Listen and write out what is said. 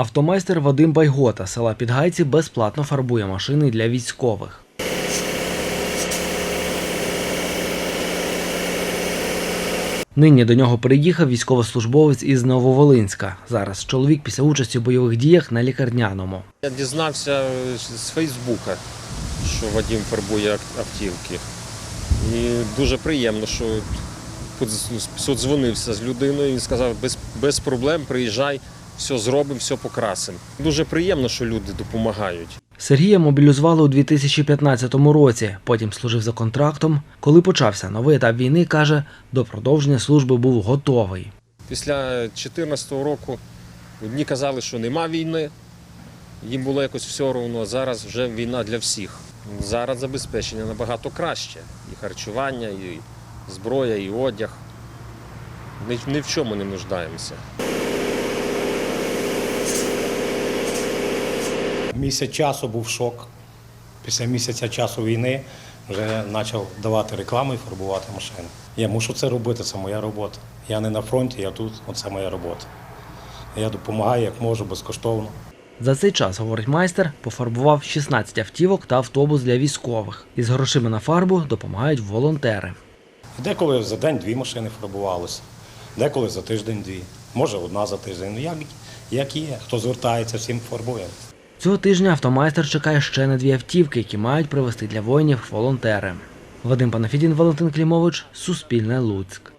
Автомайстер Вадим Байгота села Підгайці безплатно фарбує машини для військових. Нині до нього приїхав військовослужбовець із Нововолинська. Зараз чоловік після участі в бойових діях на лікарняному. Я дізнався з Фейсбука, що Вадим фарбує автівки. І дуже приємно, що подз- подзвонився з людиною і сказав, без, без проблем приїжджай, все зробимо, все покрасимо. Дуже приємно, що люди допомагають. Сергія мобілізували у 2015 році. Потім служив за контрактом. Коли почався новий етап війни, каже, до продовження служби був готовий. Після 2014 року одні казали, що нема війни, їм було якось все одно, а зараз вже війна для всіх. Зараз забезпечення набагато краще. І харчування, і зброя, і одяг. Ні, ні в чому не нуждаємося. Місяць часу був шок. Після місяця часу війни вже почав давати рекламу і фарбувати машини. Я мушу це робити, це моя робота. Я не на фронті, я тут, оце моя робота. Я допомагаю як можу безкоштовно. За цей час, говорить майстер, пофарбував 16 автівок та автобус для військових. Із грошима на фарбу допомагають волонтери. Деколи за день дві машини фарбувалися, деколи за тиждень дві. Може, одна за тиждень. Ну як, як є, хто звертається, всім фарбуємо. Цього тижня автомайстер чекає ще на дві автівки, які мають привезти для воїнів волонтери. Вадим Панафідін, Валентин Клімович, Суспільне Луцьк.